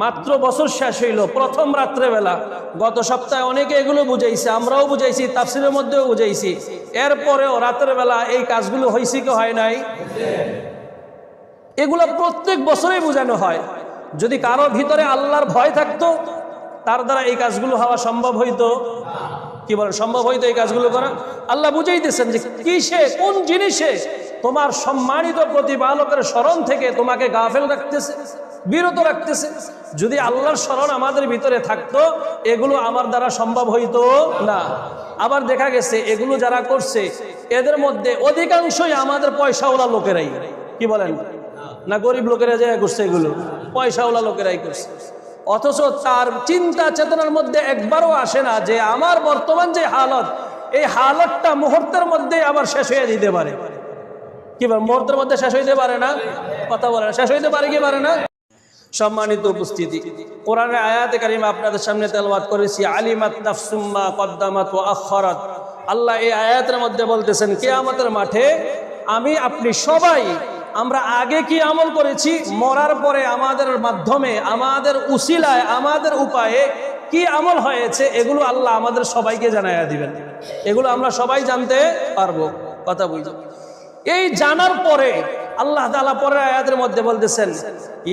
মাত্র বছর শেষ হইল, প্রথম রাত্রেবেলা। গত সপ্তাহে অনেকে এগুলো বুঝাইছে, আমরাও বুঝাইছি, তাফসিরের মধ্যেও বুঝাইছি। এরপরেও রাতের বেলা এই কাজগুলো হয়েছে কি হয় নাই? এগুলো প্রত্যেক বছরেই বোঝানো হয়। যদি কারও ভিতরে আল্লাহর ভয় থাকতো, তার দ্বারা এই কাজগুলো হওয়া সম্ভব হইতো। কি বলে সম্ভব হইতো এই কাজগুলো করা? আল্লাহ বুঝাইতেছেন যে কিসে, কোন জিনিসে তোমার সম্মানিত প্রতিপালকের স্মরণ থেকে তোমাকে গাফেল রাখতেছে? বিরত রাখতেছে। যদি আল্লাহর স্মরণ আমাদের ভিতরে থাকতো, এগুলো আমার দ্বারা সম্ভব হইতো না। আবার দেখা গেছে, এগুলো যারা করছে, এদের মধ্যে অধিকাংশই আমাদের পয়সাওয়ালা লোকেরাই। কি বলেন? না, গরিব লোকেরা যায় করছে এগুলো, পয়সাওয়ালা লোকেরাই করছে। অথচ তার চিন্তা চেতনার মধ্যে একবারও আসে না যে আমার বর্তমান যে হালত, এই হালতটা মুহূর্তের মধ্যে আবার শেষ হয়ে দিতে পারে। কি মুহূর্তের মধ্যে শেষ হইতে পারে না? কথা বলে না। শেষ হইতে পারে কি পারে না? সম্মানিত উপস্থিতি। কোরআনের আয়াতে কারিমা আপনাদের সামনে তেলবাদ করেছি, আলিমাত নাফসুম্মা কদ্দামাত ও আখরাত আল্লাহ এই আয়াতের মধ্যে বলতেছেন কে কেয়ামতের মাঠে আমি, আপনি সবাই, আমরা আগে কি আমল করেছি, মরার পরে আমাদের মাধ্যমে, আমাদের উসিলায়, আমাদের উপায়ে কি আমল হয়েছে, এগুলো আল্লাহ আমাদের সবাইকে জানাইয়া দিবেন। এগুলো আমরা সবাই জানতে পারব। কথা বুঝো এই জানার পরে আল্লাহ তাআলা পরের আয়াতের মধ্যে বলতেছেন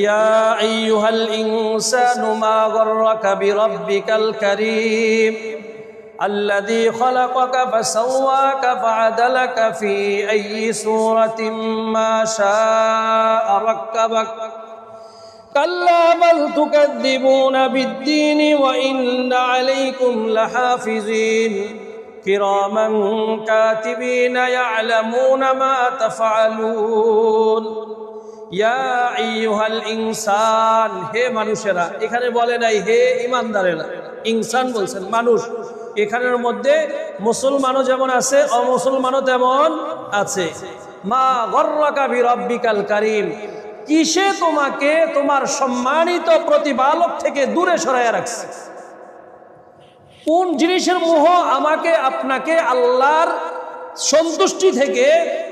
ইয়া আইয়ুহাল ইনসানু মা গররাকা বিরাব্বিকাল কারীম الذي خلقك فسواك فعدلك في أي سورة ما شاء ركبك كلا بل تكذبون بالدين وإن عليكم لحافظين كراما كاتبين يعلمون ما تفعلون ইয়া আইয়ুহাল ইনসান হে মানুষেরা এখানে বলে নাই হে ইমানদারেরা ইনসান বলছেন মানুষ এখানের মধ্যে মুসলমানও যেমন আছে অমুসলমানও তেমন আছে মা গর্রাকা বিরব্বিকাল কারিম কিসে তোমাকে তোমার সম্মানিত প্রতিপালক থেকে দূরে সরাইয়া রাখছে কোন জিনিসের মোহ আমাকে, আপনাকে, আল্লাহর সন্তুষ্টি থেকে,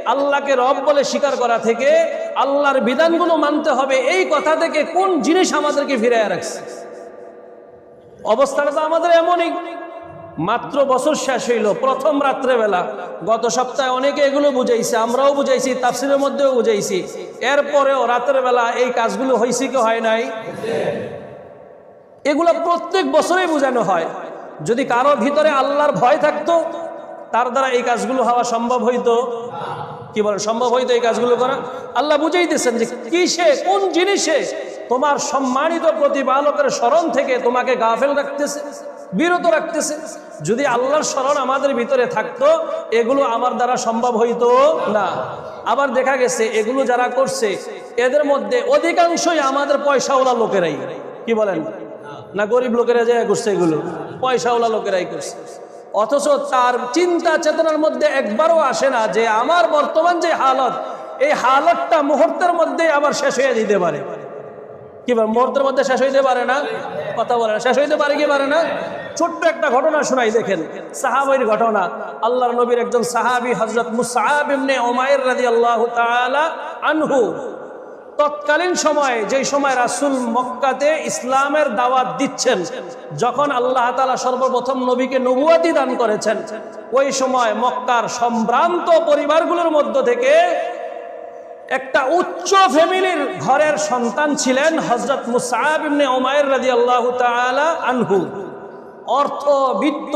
আল্লাহকে রব বলে স্বীকার করা থেকে, আল্লাহর বিধানগুলো মানতে হবে, এই কথা থেকে কোন জিনিস আমাদেরকে ফিরাইয়া রাখছে? অবস্থাটা তো আমাদের এমনই। মাত্র বছর শেষ হইল, প্রথম রাত্রেবেলা। গত সপ্তাহে অনেকে এগুলো বুঝাইছে, আমরাও বুঝাইছি, তাফসিরের মধ্যেও বুঝাইছি। এরপরেও রাতের বেলা এই কাজগুলো হয়েছে কি হয় নাই? এগুলো প্রত্যেক বছরেই বোঝানো হয়। যদি কারও ভিতরে আল্লাহর ভয় থাকতো, তার দ্বারা এই কাজগুলো হওয়া সম্ভব হইতো। কি বলে সম্ভব হইতো এই কাজগুলো করা? আল্লাহ বুঝাইতেছেন যে কিসে, কোন জিনিসে তোমার সম্মানিত প্রতিপালকের স্মরণ থেকে তোমাকে গাফেল রাখতেছে, বিরত রাখতেছে? যদি আল্লাহর স্মরণ আমাদের ভিতরে থাকতো, এগুলো আমার দ্বারা সম্ভব হইতো না। আবার দেখা গেছে, এগুলো যারা করছে, এদের মধ্যে অধিকাংশই আমাদের পয়সাওয়ালা লোকেরাই। কি বলেন? না গরিব লোকেরা যায় করছে এগুলো? পয়সাওয়ালা লোকেরাই করছে। অথচ তার চিন্তা চেতনার মধ্যে একবারও আসে না যে আমার বর্তমান যে হালত, এই হালতটা মুহূর্তের মধ্যে আবার শেষ হয়ে দিতে পারে। কি মুহূর্তের মধ্যে শেষ হইতে পারে না? কথা বলে না। শেষ হইতে পারে কি পারে না? ছোট্ট একটা ঘটনা শোনাই দেখেন। সাহাবির ঘটনা। আল্লাহর নবীর একজন সাহাবি হজরত মুসাহাব ইবনে ওমায়ের রাদিয়াল্লাহু তাআলা আনহু তৎকালীন সময়ে, যেই সময় রাসুল মক্কাতে ইসলামের দাওয়াত দিচ্ছেন, যখন আল্লাহ তালা সর্বপ্রথম নবীকে নবুয়াতি দান করেছেন, ওই সময় মক্কার সম্ভ্রান্ত পরিবারগুলোর মধ্য থেকে একটা উচ্চ ফ্যামিলির ঘরের সন্তান ছিলেন হজরত মুসাব ওমায়ের আনহু। অর্থ, বিত্ত,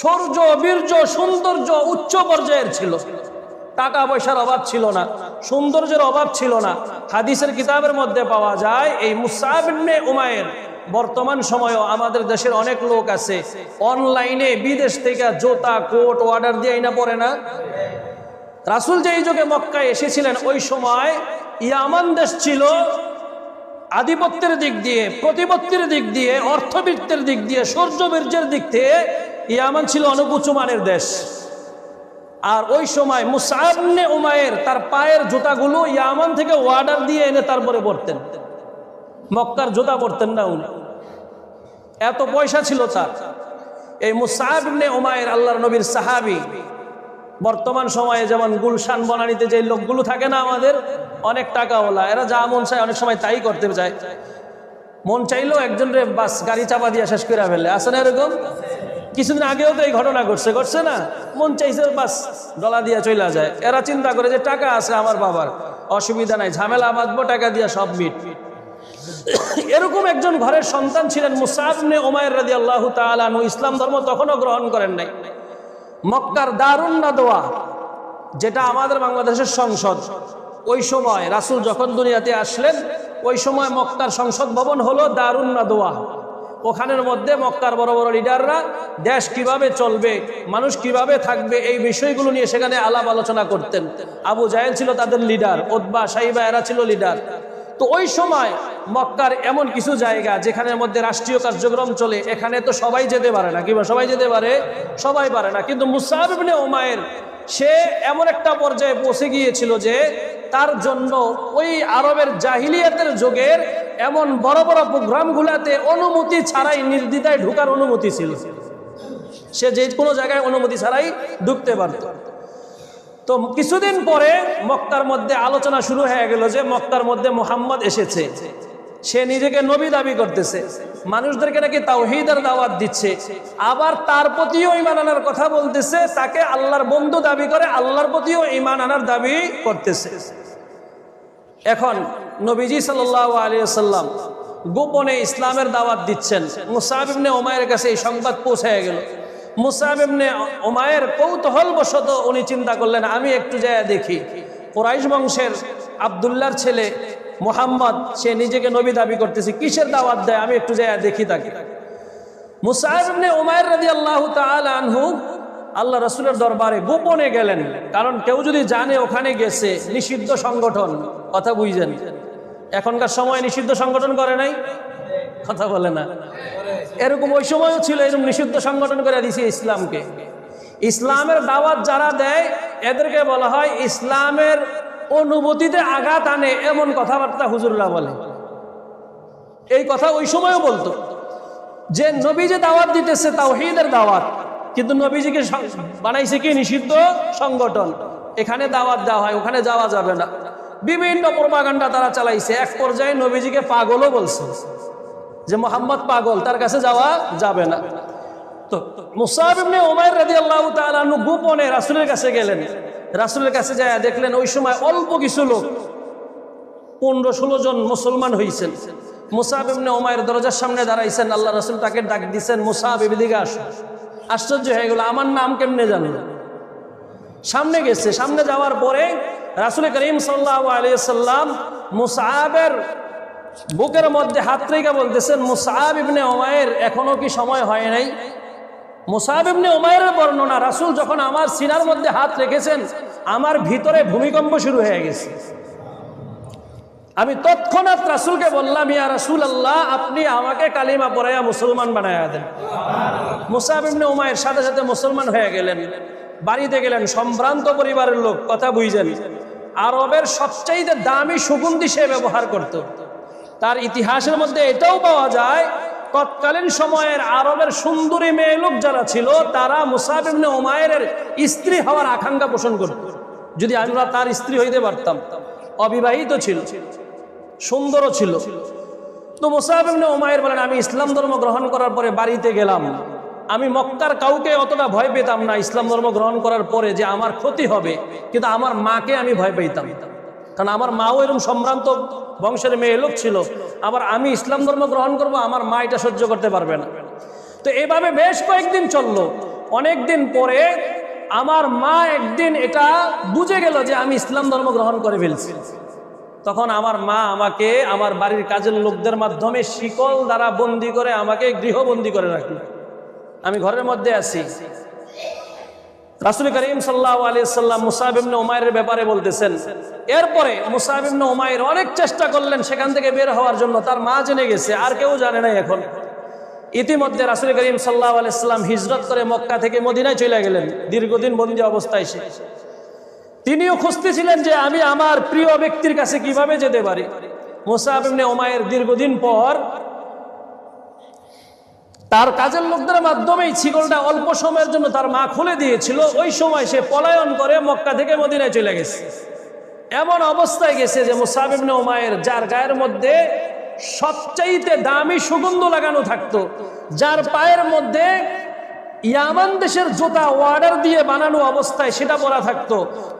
সৌর্য, বীর্য, সৌন্দর্য উচ্চ পর্যায়ের ছিল। টাকা পয়সার অভাব ছিল না। সৌন্দর্যের অভাব ছিল না। হাদিসের কিতাবের মধ্যে পাওয়া যায়, এই মুসাবিনে উমায়ের বর্তমান সময়েও আমাদের দেশের অনেক লোক আছে, অনলাইনে বিদেশ থেকে জোতা, কোট, অর্ডার দিয়ে না পড়ে না। রাসুল যে এই যুগে মক্কায় এসেছিলেন, ওই সময় ইয়ামান দেশ ছিল আধিপত্যের দিক দিয়ে, প্রতিপত্তির দিক দিয়ে, অর্থবৃত্তের দিক দিয়ে, সূর্যবীর্যের দিক থেকে ইয়ামান ছিল অনেক উঁচু মানের দেশ। আর ওই সময় মুসাবনে উমায়ের তার পায়ের জুতাগুলো ইয়ামান থেকে ওয়ার্ডার দিয়ে এনে তারপরে পড়তেন মক্কার জুতা পড়তেন না উনি। এত পয়সা ছিল তার। এই মুসাবনে উমায়ের আল্লাহর নবীর সাহাবি, বর্তমান সময়ে যেমন গুলশান বনানিতে যে লোকগুলো থাকে না আমাদের, অনেক টাকাওয়ালা, এরা যা মন চায় অনেক সময় তাই করতে চায় মন চাইলেও একজন রে বাস গাড়ি চাপা দিয়ে শেষ করে ফেলে। আসে না এরকম? কিছুদিন আগেও তো এই ঘটনা ঘটছে ঘটছে না? মন চাইছে বাস ডলা দিয়ে চলে যায়। এরা চিন্তা করে যে টাকা আছে আমার বাবার, অসুবিধা নাই, ঝামেলা বাঁধবো, টাকা দিয়া সব মিট। এরকম একজন ঘরের সন্তান ছিলেন মুসাবনে ওমায়ের রাদি আল্লাহ তালু ইসলাম ধর্ম তখনও গ্রহণ করেন নাই। মক্কার দারুণ দোয়া যেটা আমাদের বাংলাদেশের সংসদ। ওই সময় রাসূল যখন দুনিয়াতে আসলেন, ওই সময় মক্কার সংসদ ভবন হলো দারুণ দোয়া ওখানের মধ্যে মক্কার বড় বড় লিডাররা দেশ কীভাবে চলবে, মানুষ কীভাবে থাকবে, এই বিষয়গুলো নিয়ে সেখানে আলাপ আলোচনা করতেন। আবু জাহেল ছিল তাদের লিডার ওদবা সাইবা, এরা ছিল লিডার। তো ওই সময় মক্কার এমন কিছু জায়গা যেখানের মধ্যে রাষ্ট্রীয় কার্যক্রম চলে, এখানে তো সবাই যেতে পারে না কিংবা সবাই যেতে পারে? সবাই পারে না। কিন্তু মুসাহিবনে ওমায়ের সে এমন একটা পর্যায়ে পৌঁছে গিয়েছিল যে তার জন্য ওই আরবের জাহিলিয়াতের যুগের এমন বড় বড় প্রোগ্রামগুলোতে অনুমতি ছাড়াই নির্দ্বিধায় ঢুকার অনুমতি ছিল। সে যে কোনো জায়গায় অনুমতি ছাড়াই ঢুকতে পারত। তো কিছুদিন পরে মক্কার মধ্যে আলোচনা শুরু হয়ে গেল যে মক্কার মধ্যে মোহাম্মদ এসেছে। সে নিজেকে নবী দাবি করতেছে। মানুষদেরকে নাকি তাওহিদের দাওয়াত দিচ্ছে। আবার তার প্রতিও ইমান আনার কথা বলতেছে। তাকে আল্লাহর বন্ধু দাবি করে আল্লাহর প্রতিও ইমান আনার দাবি করতেছে। এখন নবীজি সাল্লাহ আলিয়াল্লাম গোপনে ইসলামের দাওয়াত দিচ্ছেন। মুসাহিবনে ওমায়ের কাছে এই সংবাদ পৌঁছায় গেল। মুসাহিবনে ওমায়ের কৌতূহল বশত উনি চিন্তা করলেন, আমি একটু যায় দেখি। কোরাইশ বংশের আবদুল্লার ছেলে মোহাম্মদ, সে নিজেকে নবী দাবি করতেছে, কিসের দাওয়াত দেয়? আমি একটু যায় দেখি তাকে। মুসাহিবনে ওমায়ের রাজি আল্লাহ আনহু আল্লাহ রসুলের দরবারে গোপনে গেলেন। কারণ কেউ যদি জানে ওখানে গেছে, নিষিদ্ধ সংগঠন, কথা বুঝছেন এখনকার সময় নিষিদ্ধ সংগঠন করে নাই? কথা বলে না। এরকম ওই সময়ও ছিল, এরকম নিষিদ্ধ সংগঠন করে দিছে ইসলামকে। ইসলামের দাওয়াত যারা দেয়, এদেরকে বলা হয় ইসলামের অনুভূতিতে আঘাত আনে, এমন কথাবার্তা হুজুররা বলে। এই কথা ওই সময়ও বলতো। যে নবী যে দাওয়াত দিতেছে, তাওহীদের দাওয়াত কিন্তু নবীজিকে বানাইছে কি? নিষিদ্ধ সংগঠন। এখানে দাওয়াত দেওয়া হয়, ওখানে যাওয়া যাবে না। বিভিন্ন প্রপাগান্ডা তারা চালাইছে। এক পর্যায়ে নবীজিকে পাগলও বলছে যে, মোহাম্মদ পাগল, তার কাছে যাওয়া যাবে না। তো মুসাহিবনে ওমায়ের আল্লাহ গোপনে রাসুলের কাছে গেলেন। রাসুলের কাছে যায় দেখলেন, ওই সময় অল্প কিছু লোক, পনেরো ষোলো জন মুসলমান হয়েছেন মুসাহিব ওমায়ের দরজার সামনে দাঁড়াইছেন, আল্লাহ রসুল তাকে ডাক দিচ্ছেন মুসাহিব দিকে আসো। আশ্চর্য হয়ে গেল, আমার নাম কেমনে জানে সামনে গেছে, সামনে যাওয়ার পরে রাসুল করিম সাল্লাহ আলিয়াল্লাম মুসাহাবের বুকের মধ্যে হাত রেখে বলতেছেন মুসাহাব ইবনে ওমায়ের এখনও কি সময় হয় নাই? মুসাহাব ইবনে ওমায়ের বর্ণনা, রাসুল যখন আমার সিনার মধ্যে হাত রেখেছেন, আমার ভিতরে ভূমিকম্প শুরু হয়ে গেছে। আমি তৎক্ষণাৎ রাসুলকে বললাম, ইয়া রাসুল আল্লাহ আপনি আমাকে কালিমা পড়াইয়া মুসলমান বানাইয়া দেন। মুসাহিবনে উমায়ের সাথে সাথে মুসলমান হয়ে গেলেন, বাড়িতে গেলেন, সম্ভ্রান্ত পরিবারের লোক, কথা বুঝছেন আরবের সবচাইতে দামি সুগন্ধি সে ব্যবহার করত। তার ইতিহাসের মধ্যে এটাও পাওয়া যায়, তৎকালীন সময়ের আরবের সুন্দরী মেয়ে লোক যারা ছিল, তারা মুসাহিবনে উমায়ের স্ত্রী হওয়ার আকাঙ্ক্ষা পোষণ করত। যদি আমরা তার স্ত্রী হইতে পারতাম, অবিবাহিত ছিল। সুন্দরও ছিল। তো মোসাহিবনে ওমায়ের বলেন, আমি ইসলাম ধর্ম গ্রহণ করার পরে বাড়িতে গেলাম। আমি মক্কার কাউকে অতটা ভয় পেতাম না ইসলাম ধর্ম গ্রহণ করার পরে যে আমার ক্ষতি হবে, কিন্তু আমার মাকে আমি ভয় পেতাম। কারণ আমার মাও এরকম সম্ভ্রান্ত বংশের মেয়ে লোক ছিল। আবার আমি ইসলাম ধর্ম গ্রহণ করব, আমার মা এটা সহ্য করতে পারবে না। তো এভাবে বেশ কয়েকদিন চলল। অনেক দিন পরে আমার মা একদিন এটা বুঝে গেল যে আমি ইসলাম ধর্ম গ্রহণ করে ফেলছি। তখন আমার মা আমাকে আমার বাড়ির কাজের লোকদের মাধ্যমে শিকল দ্বারা বন্দি করে আমাকে গৃহবন্দি করে রাখল। আমি ঘরের মধ্যে আছি। রাসুল করিম সাল্লাহ আলিয়াল্লাম মুসাহিবনে ওমায়ের ব্যাপারে বলতেছেন, এরপরে মুসাহিবনে ওমায়ের অনেক চেষ্টা করলেন সেখান থেকে বের হওয়ার জন্য, তার মা জেনে গেছে, আর কেউ জানে না এখন। ইতিমধ্যে রাসুল করিম সাল্লাহ আলাইসাল্লাম হিজরত করে মক্কা থেকে মদিনায় চলে গেলেন। দীর্ঘদিন বন্দি অবস্থায় সে। তিনিও খুঁজতেছিলেন যে আমি আমার প্রিয় ব্যক্তির কাছে কীভাবে যেতে পারি। মুসাহিবনে ওমায়ের দীর্ঘদিন পর তার কাজের লোকদের মাধ্যমেই ছিগলটা অল্প সময়ের জন্য তার মা খুলে দিয়েছিল। ওই সময় সে পলায়ন করে মক্কা থেকে মদিনায় চলে গেছে। এমন অবস্থায় গেছে যে মুসাহিবনে ওমায়ের যার গায়ের মধ্যে সবচাইতে দামি সুগন্ধ লাগানো থাকতো, যার পায়ের মধ্যে ইয়ামান দেশের জুতা অর্ডার দিয়ে বানানো অবস্থায় সেটা পরা থাকতো।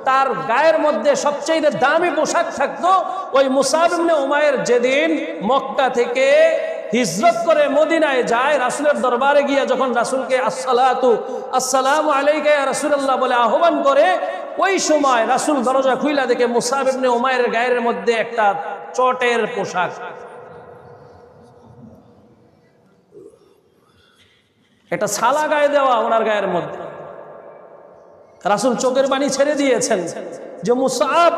তার গায়ের মধ্যে সবচাইতে দামি পোশাক থাকতো ওই মুসাবিবনে উমায়ের যেদিন মক্কা থেকে হিজরত করে মদিনায় যায়, রাসুলের দরবারে গিয়ে যখন রাসুলকে আসসালাতু, আসসালাম আলাইকে রাসূলুল্লাহ বলে আহ্বান করে, ওই সময় রাসুল দরজা খুইলা দেখে মুসাবিবনে উমায়ের গায়ের মধ্যে একটা চটের পোশাক। একটা ছালা গায়ে দেওয়া ওনার গায়ের মধ্যে। রাসুল চোখের পানি ছেড়ে দিয়েছেন যে মুসাফ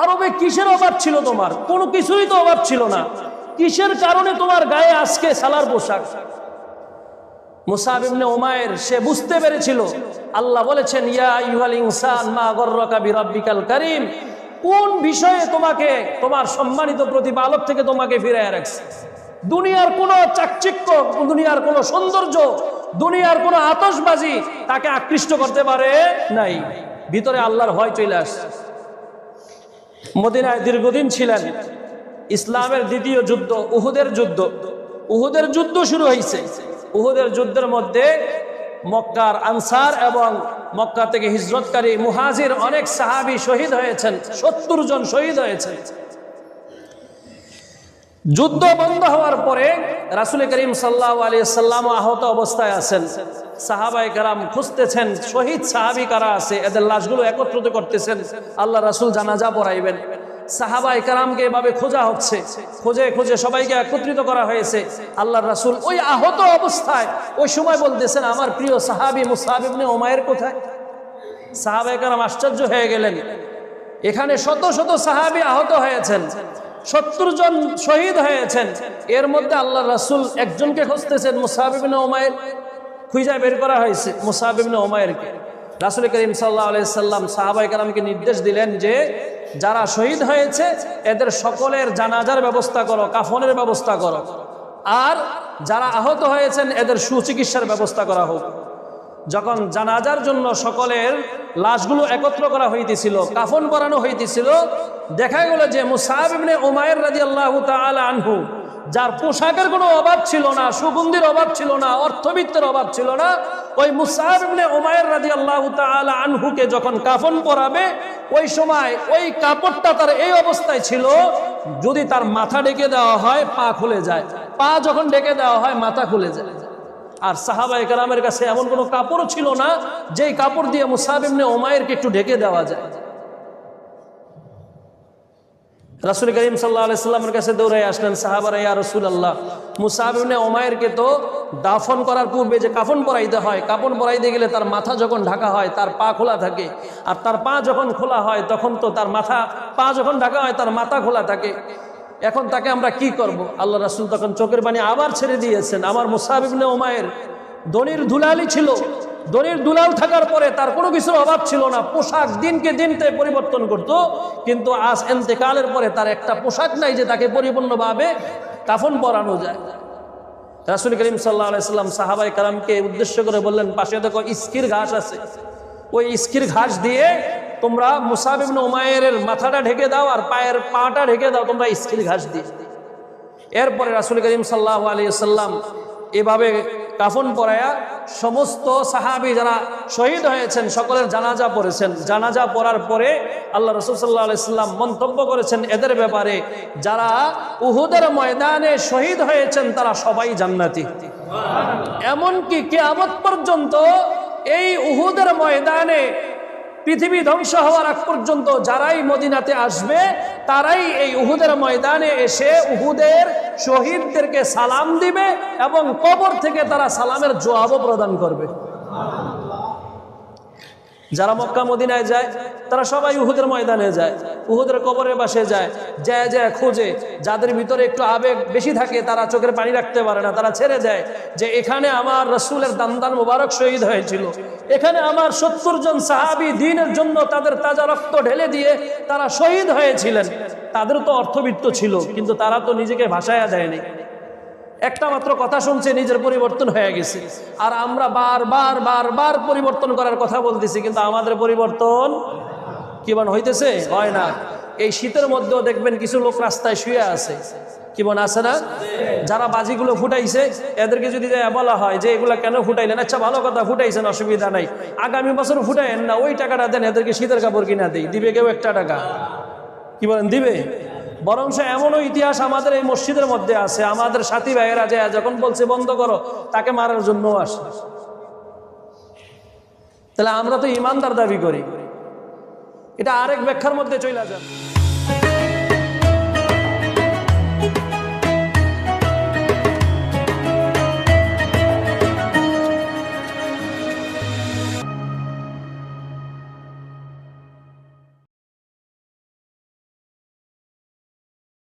আরবে কিসের অভাব ছিল তোমার? কোনো কিছুই তো অভাব ছিল না। কিসের কারণে তোমার গায়ে আজকে সালার পোশাক? মুসাব ইবনে ওমায়ের সে বুঝতে পেরেছিল। আল্লাহ বলেছেন, ইয়া ইউহাল ইনসান মা গর্রকা বিরাব্বিকাল কারীম। কোন বিষয়ে তোমাকে, তোমার সম্মানিত প্রতিপালক থেকে তোমাকে ফিরায় রাখছে? দুনিয়ার কোনো চাকচিক্য, দুনিয়ার কোনো সৌন্দর্য দুনিয়ার কোনো আতশবাজি তাকে আকৃষ্ট করতে পারে নাই। ভিতরে আল্লাহর ভয় চলে আসে মদিনায় দীর্ঘদিন ছিলেন। ইসলামের দ্বিতীয় যুদ্ধ, উহুদের যুদ্ধ। উহুদের যুদ্ধ শুরু হয়েছে। উহুদের যুদ্ধের মধ্যে মক্কার আনসার এবং মক্কা থেকে হিজরতকারী মুহাজির অনেক সাহাবি শহীদ হয়েছেন। সত্তর জন শহীদ হয়েছেন। যুদ্ধ বন্ধ হওয়ার পরে রাসুল করিম সাল্লাহ আলী সাল্লাম আহত অবস্থায় আছেন। সাহাবাই কারাম খুঁজতেছেন, শহীদ সাহাবি কারা আছে? এদের লাশগুলো একত্রিত করতেছেন। আল্লাহ রাসুল জানাজা পড়াইবেন। সাহাবাই কারামকে এভাবে খোঁজা হচ্ছে। খোঁজে খোঁজে সবাইকে একত্রিত করা হয়েছে। আল্লাহ রাসুল ওই আহত অবস্থায় ওই সময় বলতেছেন, আমার প্রিয় সাহাবি মুসাহিবনে ওমায়ের কোথায়? সাহাবাই কারাম আশ্চর্য হয়ে গেলেন। এখানে শত শত সাহাবি আহত হয়েছেন। সত্তর জন শহীদ হয়েছেন। এর মধ্যে আল্লাহ রাসুল একজনকে খুঁজতেছেন মুসাহিবিন ওমায়ের খুঁজা বের করা হয়েছে মুসাহিবিন ওমায়েরকে রাসুল করিম সাল্লাহ সাল্লাম সাহাবাই কালামকে নির্দেশ দিলেন যে, যারা শহীদ হয়েছে, এদের সকলের জানাজার ব্যবস্থা করো, কাফনের ব্যবস্থা করো। আর যারা আহত হয়েছেন, এদের সুচিকিৎসার ব্যবস্থা করা হোক। যখন জানাজার জন্য সকলের লাশগুলো একত্র করা হইতেছিল, কাফন পরানো হইতেছিল দেখা গেল যে মুসাহিবনে ওমায়ের রাজি আল্লাহ আনহু, যার পোশাকের কোনো অভাব ছিল না, সুগন্ধির অভাব ছিল না, অর্থবিত্তের অভাব ছিল না, ওই মুসাহিবনে ওমায়ের রাজি আল্লাহ আনহুকে যখন কাফন পরাবে, ওই সময় ওই কাপড়টা তার এই অবস্থায় ছিল, যদি তার মাথা ডেকে দেওয়া হয়, পা খুলে যায়। পা যখন ডেকে দেওয়া হয়, মাথা খুলে যায়। আর সাহাবা একরামের কাছে এমন কোনো কাপড়ও ছিল না, যেই কাপড় দিয়ে মুসাহিবনে ওমায়েরকে একটু ঢেকে দেওয়া যায়। রাসুল করিম সাল্লাহ সাল্লামের কাছে দৌড়াই আসলেন, সাহাবারা, ইয়া রসুল আল্লাহ মুসাহিবনে ওমায়েরকে তো দাফন করার পূর্বে যে কাফন পরাইতে হয় কাপন পরাইতে গেলে তার মাথা যখন ঢাকা হয়, তার পা খোলা থাকে। আর তার পা যখন খোলা হয়, তখন তো তার মাথা, পা যখন ঢাকা হয়, তার মাথা খোলা থাকে। এখন তাকে আমরা কি করব? আল্লাহ রাসুল তখন চোখের পানি আবার ছেড়ে দিয়েছেন। আমার মুসাহিবনে ওমায়ের দনির দুলালি ছিল। দনির দুলাল থাকার পরে তার কোনো কিছুর অভাব ছিল না। পোশাক দিনকে দিনতে পরিবর্তন করত। কিন্তু আজ এন্তেকালের পরে তার একটা পোশাক নাই যে তাকে পরিপূর্ণভাবে কাফন পরানো যায়। রাসুল করিম সাল্লাহ আলাইসাল্লাম সাহাবাই কালামকে উদ্দেশ্য করে বললেন, পাশে দেখো ইস্কির ঘাস আছে। ওই ইস্কির ঘাস দিয়ে তোমরা মুসাবিবন উমায়ের মাথাটা ঢেকে দাও আর পায়ের পাটা ঢেকে দাও, তোমরা স্কিল ঘাস দিয়ে। এরপরে রাসুল করিম সাল্লাহ আলী সাল্লাম এভাবে কাফন পরায়া সমস্ত সাহাবি যারা শহীদ হয়েছেন, সকলের জানাজা পড়েছেন। জানাজা পড়ার পরে আল্লাহ রসুল সাল্লাহ আলাইসাল্লাম মন্তব্য করেছেন এদের ব্যাপারে, যারা উহুদের ময়দানে শহীদ হয়েছেন, তারা সবাই জান্নাতি। এমনকি কেয়ামত পর্যন্ত এই উহুদের ময়দানে পৃথিবী ধ্বংস হওয়ার আগ পর্যন্ত যারাই মদিনাতে আসবে, তারাই এই উহুদের ময়দানে এসে উহুদের শহীদদেরকে সালাম দিবে এবং কবর থেকে তারা সালামের জবাবও প্রদান করবে। যারা মক্কা মদিনায় যায়, তারা সবাই উহুদের ময়দানে যায়। উহুদের কবরের বাসে যায়। যায় যায়, খোঁজে। যাদের ভিতরে একটু আবেগ বেশি থাকে, তারা চোখের পানি রাখতে পারে না। তারা ছেড়ে যায় যে, এখানে আমার রসুলের দান্দান মুবারক শহীদ হয়েছিল। এখানে আমার সত্তর জন সাহাবি দিনের জন্য তাদের তাজা রক্ত ঢেলে দিয়ে তারা শহীদ হয়েছিলেন। তাদের তো অর্থবিত্ত ছিল, কিন্তু তারা তো নিজেকে ভাসায়া দেয়নি। একটা মাত্র কথা শুনছে, নিজের পরিবর্তন হয়ে গেছে। আর আমরা বারবার বারবার পরিবর্তন করার কথা বলতেছি, কিন্তু আমাদের পরিবর্তন কি মানে হইতেছে? হয় না। এই শীতের মধ্যেও দেখবেন কিছু লোক রাস্তায় শুয়ে আছে। কি মনে আছে না? যারা বাজিগুলো ফুটাইছে, এদেরকে যদি বলা হয় যে এগুলা কেন ফুটাইলেন? আচ্ছা ভালো কথা, ফুটাইছেন, অসুবিধা নাই। আগামী বছর ফুটাইন না, ওই টাকাটা দেন, এদেরকে শীতের কাপড় কিনা দেই। দিবে কেউ একটা টাকা। কি বলেন, দিবে? বরং এমনও ইতিহাস আমাদের এই মসজিদের মধ্যে আছে। আমাদের সাথী ভাইয়েরা যে যখন বলছে, বন্ধ করো তাকে মারার জন্য আসে। তাহলে আমরা তো ইমানদার দাবি করি। এটা আরেক ব্যাখ্যার মধ্যে চলে যাবে।